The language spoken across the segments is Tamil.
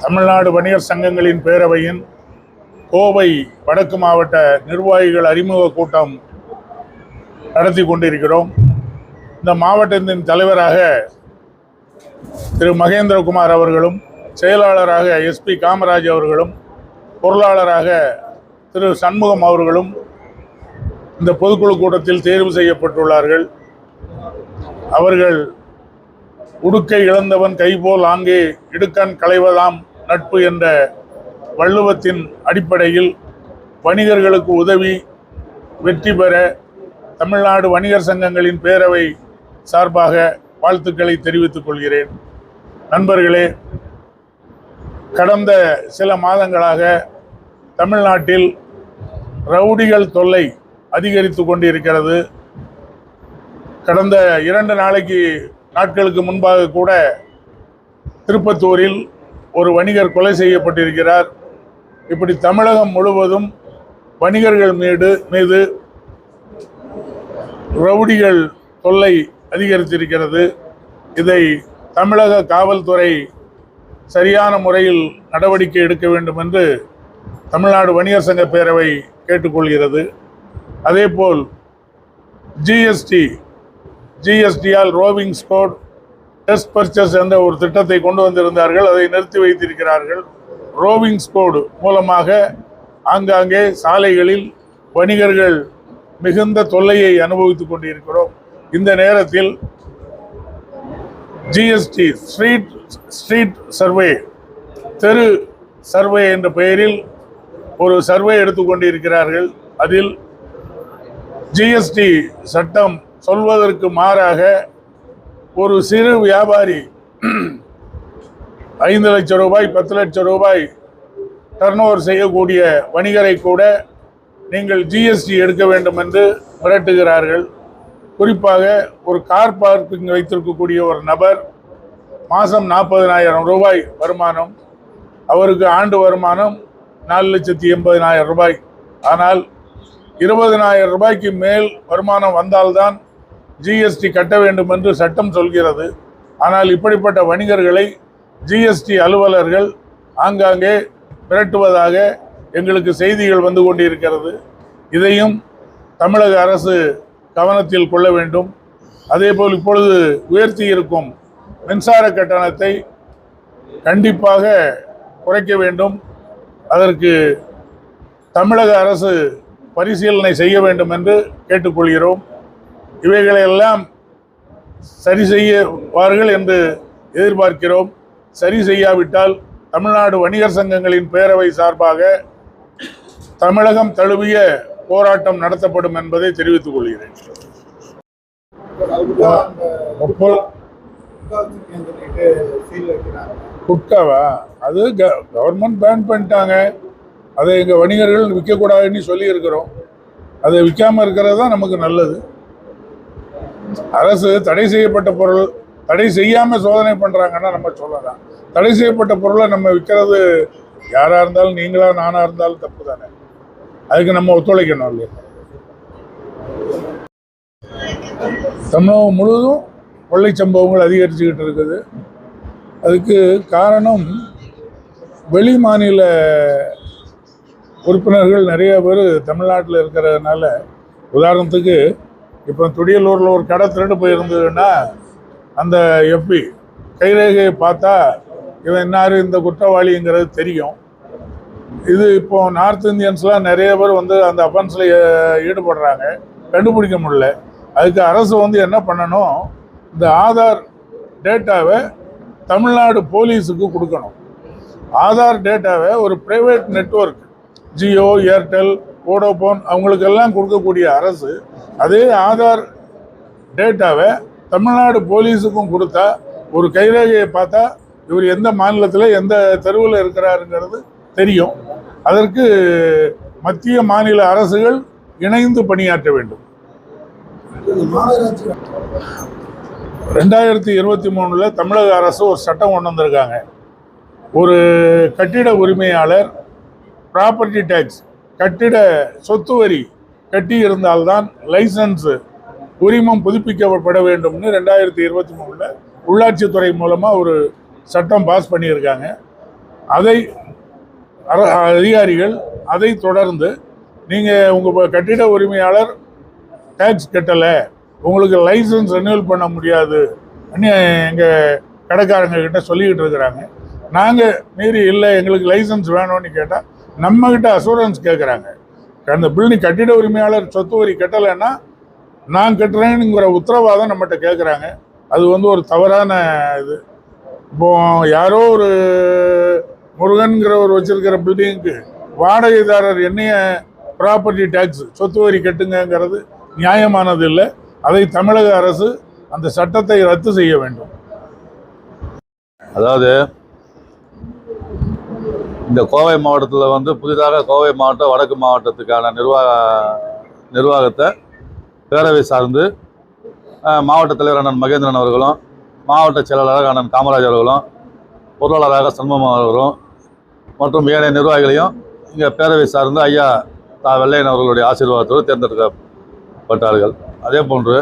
தமிழ்நாடு வணிகர் சங்கங்களின் பேரவையின் கோவை வடக்கு மாவட்ட நிர்வாகிகள் அறிமுக கூட்டம் நடத்தி கொண்டிருக்கிறோம். இந்த மாவட்டத்தின் தலைவராக திரு மகேந்திரகுமார் அவர்களும் செயலாளராக எஸ்பி காமராஜ் அவர்களும் பொருளாளராக திரு சண்முகம் அவர்களும் இந்த பொதுக்குழு கூட்டத்தில் தேர்வு செய்யப்பட்டுள்ளார்கள். அவர்கள் உடுக்கை இழந்தவன் கைபோல் ஆங்கே இடுக்கண் களைவதாம் நட்பு என்ற வள்ளுவத்தின் அடிப்படையில் வணிகர்களுக்கு உதவி வெற்றி பெற தமிழ்நாடு வணிகர் சங்கங்களின் பேரவை சார்பாக வாழ்த்துக்களை தெரிவித்துக் கொள்கிறேன். நண்பர்களே கடந்த சில மாதங்களாக தமிழ்நாட்டில் ரவுடிகள் தொல்லை அதிகரித்து கொண்டிருக்கிறது. கடந்த இரண்டு நாளைக்கு நாட்களுக்கு முன்பாக கூட திருப்பத்தூரில் ஒரு வணிகர் கொலை செய்யப்பட்டிருக்கிறார். இப்படி தமிழகம் முழுவதும் வணிகர்கள் மீது மீது ரவுடிகள் தொல்லை அதிகரித்திருக்கிறது. இதை தமிழக காவல்துறை சரியான முறையில் நடவடிக்கை எடுக்க வேண்டும் என்று தமிழ்நாடு வணிகர் சங்க பேரவை கேட்டுக்கொள்கிறது. அதேபோல் ஜிஎஸ்டி ஜிஎஸ்டியால் ரோவிங் ஸ்கோட் டெஸ்ட் பர்ச்சேஸ் என்ற ஒரு திட்டத்தை கொண்டு வந்திருந்தார்கள். அதை நிறுத்தி வைத்திருக்கிறார்கள். ரோவிங் ஸ்கோடு மூலமாக ஆங்காங்கே சாலைகளில் வணிகர்கள் மிகுந்த தொல்லையை அனுபவித்துக் கொண்டிருக்கிறோம். இந்த நேரத்தில் ஜிஎஸ்டி ஸ்ட்ரீட் ஸ்ட்ரீட் சர்வே தெரு சர்வே என்ற பெயரில் ஒரு சர்வே எடுத்துக்கொண்டிருக்கிறார்கள் அதில் ஜிஎஸ்டி சட்டம் சொல்வதற்கு மாறாக ஒரு சிறு வியாபாரி ஐந்து லட்சம் ரூபாய் பத்து லட்சம் ரூபாய் டர்ன் செய்யக்கூடிய வணிகரை கூட நீங்கள் ஜிஎஸ்டி எடுக்க வேண்டும் என்று மிரட்டுகிறார்கள். குறிப்பாக ஒரு கார் பார்க்கிங் வைத்திருக்கக்கூடிய ஒரு நபர் மாதம் நாற்பதனாயிரம் ரூபாய் வருமானம் அவருக்கு ஆண்டு வருமானம் நாலு லட்சத்தி எண்பதினாயிரம் ரூபாய். ஆனால் இருபதனாயிரம் ரூபாய்க்கு மேல் வருமானம் வந்தால்தான் ஜிஎஸ்டி கட்ட வேண்டும் என்று சட்டம் சொல்கிறது. ஆனால் இப்படிப்பட்ட வணிகர்களை ஜிஎஸ்டி அலுவலர்கள் ஆங்காங்கே மிரட்டுவதாக எங்களுக்கு செய்திகள் வந்து கொண்டிருக்கிறது. இதையும் தமிழக அரசு கவனத்தில் கொள்ள வேண்டும். அதேபோல் இப்பொழுது உயர்த்தி இருக்கும் மின்சார கட்டணத்தை கண்டிப்பாக குறைக்க வேண்டும். அதற்கு தமிழக அரசு பரிசீலனை செய்ய வேண்டும் என்று கேட்டுக்கொள்கிறோம். இவைகளையெல்லாம் சரி செய்வார்கள் என்று எதிர்பார்க்கிறோம். சரி செய்யாவிட்டால் தமிழ்நாடு வணிகர் சங்கங்களின் பேரவை சார்பாக தமிழகம் தழுவிய போராட்டம் நடத்தப்படும் என்பதை தெரிவித்துக் கொள்கிறேன். குட்காவா? அது கவர்மெண்ட் பேன் பண்ணிட்டாங்க. அதை எங்கள் வணிகர்கள் விற்கக்கூடாதுன்னு சொல்லி இருக்கிறோம் அதை விற்காம இருக்கிறது தான் நமக்கு நல்லது. அரசு தடை செய்யப்பட்ட பொருள் தடை செய்யாமல் சோதனை பண்ணுறாங்கன்னா நம்ம சொல்லலாம். தடை செய்யப்பட்ட பொருளை நம்ம விற்கிறது யாராக இருந்தாலும் நீங்களாக நானாக இருந்தாலும் தப்பு தானே. அதுக்கு நம்ம ஒத்துழைக்கணும் இல்லையா? தமிழகம் முழுவதும் கொள்ளை சம்பவங்கள் அதிகரிச்சுக்கிட்டு இருக்குது. அதுக்கு காரணம் வெளி மாநில உறுப்பினர்கள் நிறைய பேர் தமிழ்நாட்டில் இருக்கிறதுனால உதாரணத்துக்கு இப்போ துடியலூரில் ஒரு கடை திருட்டு போயிருந்ததுன்னா அந்த எப்பி கைரேகையை பார்த்தா இவன் என்னாரு இந்த குற்றவாளிங்கிறது தெரியும். இது இப்போ நார்த் இந்தியன்ஸ்லாம் நிறைய பேர் வந்து அந்த அஃபென்ஸில் ஈடுபடுறாங்க. கண்டுபிடிக்க முடியல. அதுக்கு அரசு வந்து என்ன பண்ணணும்? இந்த ஆதார் டேட்டாவை தமிழ்நாடு போலீஸுக்கு கொடுக்கணும். ஆதார் டேட்டாவை ஒரு private network Jio Airtel Vodafone அவங்களுக்கெல்லாம் கொடுக்கக்கூடிய அரசு அதே ஆதார் டேட்டாவை தமிழ்நாடு போலீஸுக்கும் கொடுத்தா ஒரு கைரேகையை பார்த்தா இவர் எந்த மாநிலத்தில் எந்த தெருவில் இருக்கிறாருங்கிறது தெரியும். அதற்கு மத்திய மாநில அரசுகள் இணைந்து பணியாற்ற வேண்டும். ரெண்டாயிரத்தி இருபத்தி மூணில் தமிழக அரசு ஒரு சட்டம் கொண்டு வந்திருக்காங்க. ஒரு கட்டிட உரிமையாளர் ப்ராப்பர்ட்டி டேக்ஸ் கட்டிட சொத்து வரி கட்டி இருந்தால்தான் லைசன்ஸ் உரிமம் புதுப்பிக்கப்பட வேண்டும்னு ரெண்டாயிரத்தி இருபத்தி மூணில் உள்ளாட்சித்துறை மூலமாக ஒரு சட்டம் பாஸ் பண்ணியிருக்காங்க. அதை அதிகாரிகள் அதை தொடர்ந்து நீங்கள் உங்கள் கட்டிட உரிமையாளர் டேக்ஸ் கட்டலை உங்களுக்கு லைசன்ஸ் ரெனியூவல் பண்ண முடியாது எங்கள் கடைக்காரங்க கிட்ட சொல்லிக்கிட்டு இருக்கிறாங்க. நாங்கள் மீறி இல்லை எங்களுக்கு லைசன்ஸ் வேணும்னு கேட்டால் நம்மக்கிட்ட அசூரன்ஸ் கேட்குறாங்க அந்த பில்டிங் கட்டிட உரிமையாளர் சொத்து வரி கட்டலைன்னா நான் கட்டுறேனுங்கிற உத்தரவாதம் நம்மகிட்ட கேட்குறாங்க அது வந்து ஒரு தவறான இது. இப்போ யாரோ ஒரு முருகன்கிறவர் வச்சிருக்கிற பில்டிங்க்கு வாடகைதாரர் என்னைய ப்ராப்பர்ட்டி டேக்ஸ் சொத்து வரி கட்டுங்கிறது நியாயமானது இல்லை. அதை தமிழக அரசு அந்த சட்டத்தை ரத்து செய்ய வேண்டும். அதாவது இந்த கோவை மாவட்டத்தில் வந்து புதிதாக கோவை மாவட்டம் வடக்கு மாவட்டத்துக்கான நிர்வாக நிர்வாகத்தை பேரவை சார்ந்து மாவட்ட தலைவர் அண்ணன் மகேந்திரன் அவர்களும் மாவட்ட செயலாளராக அண்ணன் காமராஜ் அவர்களும் பொருளாளராக சண்முகம் அவர்களும் மற்றும் ஏனைய நிர்வாகிகளையும் இங்கே பேரவை சார்ந்து ஐயா தா வெள்ளையன் அவர்களுடைய ஆசீர்வாதத்தோடு தேர்ந்தெடுக்கப்பட்டார்கள். அதே போன்று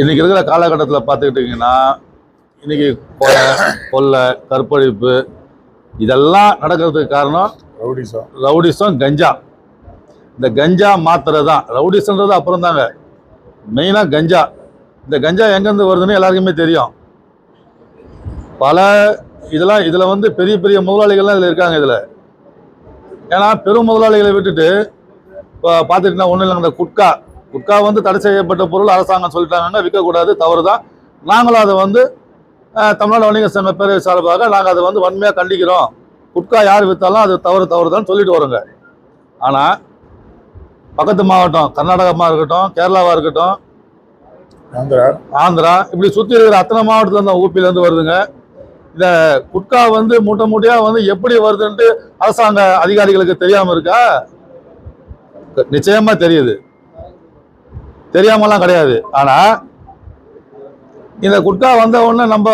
இன்றைக்கி இருக்கிற காலகட்டத்தில் பார்த்துக்கிட்டிங்கன்னா இன்றைக்கி கொலை கொள்ளை கற்பழிப்பு இதெல்லாம் நடக்கிறதுக்கு காரணம் ரவுடிசா ரவுடிசம் கஞ்சா. இந்த கஞ்சா மாத்திரை தான் ரவுடிசன்றது அப்புறம் தாங்க மெயினாக கஞ்சா. இந்த கஞ்சா எங்கேருந்து வருதுன்னு எல்லாருக்குமே தெரியும். பல இதெல்லாம் இதில் வந்து பெரிய பெரிய முதலாளிகள்லாம் இதில் இருக்காங்க இதில். ஏன்னா பெரும் முதலாளிகளை விட்டுட்டு இப்போ பார்த்துட்டிங்கன்னா ஒன்றும் இல்லைங்க. இந்த குட்கா. குட்கா வந்து தடை செய்யப்பட்ட பொருள் அரசாங்கம் சொல்லிட்டாங்க விற்கக்கூடாது தவறு தான் நாங்களும் அதை வந்து தமிழ்நாடு வணிக சங்க பேரவை சார்பாக நாங்கள் அதை வந்து வன்மையாக கண்டிக்கிறோம். குட்கா யார் விற்றாலும் அது தவறு தவறு தான் சொல்லிட்டு வரோங்க. ஆனால் பக்கத்து மாவட்டம் கர்நாடகமாக இருக்கட்டும் கேரளாவாக இருக்கட்டும் ஆந்திரா. ஆந்திரா இப்படி சுற்றி இருக்கிற அத்தனை மாவட்டத்துல இருந்து ஊப்பிலேருந்து வருதுங்க. இந்த குட்கா வந்து மூட்டை மூட்டையாக வந்து எப்படி வருதுன்ட்டு அரசாங்க அதிகாரிகளுக்கு தெரியாமல் இருக்கா? நிச்சயமாக தெரியுது. தெரியாமலாம் கிடையாது. ஆனால் இந்த குட்கா வந்த உடனே நம்ம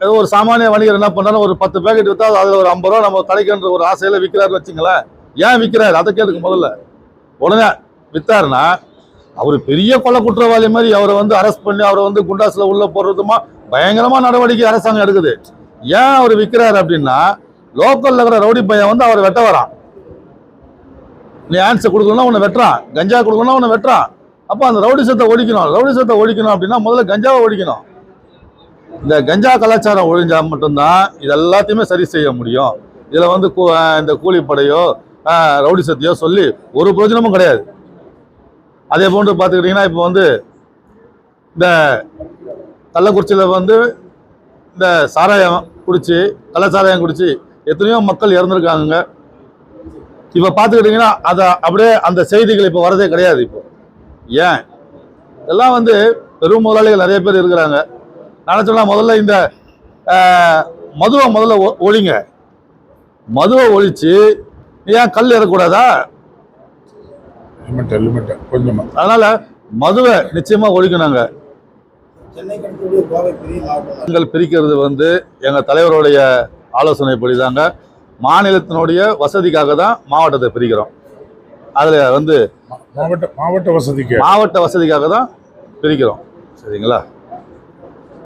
ஏதோ ஒரு சாமானிய வணிகர் என்ன பண்ணாலும் ஒரு பத்து பேக்கெட் விற்றா அதில் ஒரு ஐம்பது ரூபா நம்ம கிடைக்கின்ற ஒரு ஆசையில் விற்கிறாரு வச்சுங்களேன் ஏன் விற்கிறாரு அதை கேட்டுக்கு முதல்ல. உடனே விற்றாருன்னா அவர் பெரிய கொலை குற்றவாளி மாதிரி அவரை வந்து அரெஸ்ட் பண்ணி அவரை வந்து குண்டாஸில் உள்ளே போடுறதுமா பயங்கரமாக நடவடிக்கை அரசாங்கம் எடுக்குது. ஏன் அவர் விற்கிறாரு அப்படின்னா லோக்கலில் இருக்கிற ரவுடி பையன் வந்து அவரை வெட்ட வரான். நீ ஆன்சர் கொடுக்கணும்னா உன்னை வெட்டுறான். கஞ்சா கொடுக்கணும்னா உன்னை வெட்டுறான். அப்போ அந்த ரவுடி சத்தை ஒழிக்கணும். ரவுடிசத்தை ஒழிக்கணும் அப்படின்னா முதல்ல கஞ்சாவை ஒழிக்கணும். இந்த கஞ்சா கலாச்சாரம் ஒழிஞ்சால் மட்டும்தான் இது எல்லாத்தையுமே சரி செய்ய முடியும். இதில் வந்து கூ- இந்த கூலிப்படையோ ரவுடி சக்தியோ சொல்லி ஒரு பிரயோஜனமும் கிடையாது. அதே போன்று பார்த்துக்கிட்டிங்கன்னா இப்போ வந்து இந்த கள்ளக்குறிச்சியில் வந்து இந்த சாராயம் குடித்து கள்ளச்சாராயம் குடித்து எத்தனையோ மக்கள் இறந்துருக்காங்க. இப்போ பார்த்துக்கிட்டிங்கன்னா அதை அப்படியே அந்த செய்திகள் இப்போ வரதே கிடையாது இப்போ. ஏன்? இதெல்லாம் வந்து பெரும் முதலாளிகள் நிறைய பேர் இருக்கிறாங்க. நான் சொன்னா முதல்ல இந்த மதுவை முதல்ல ஒ- ஒழிங்க. மதுவை ஒழிச்சு ஏன் கல் ஏறக்கூடாதா? லிமிட் லிமிட் கொஞ்சமா. அதனால மதுவை நிச்சயமா ஒழிக்கணுங்க நாங்கள் பிரிக்கிறது வந்து எங்க தலைவருடைய ஆலோசனைப்படி தாங்க மாநிலத்தினுடைய வசதிக்காக தான் மாவட்டத்தை பிரிக்கிறோம். அதுல வந்து மாவட்ட மாவட்ட வசதிக்கு. மாவட்ட வசதிக்காக தான் பிரிக்கிறோம். சரிங்களா?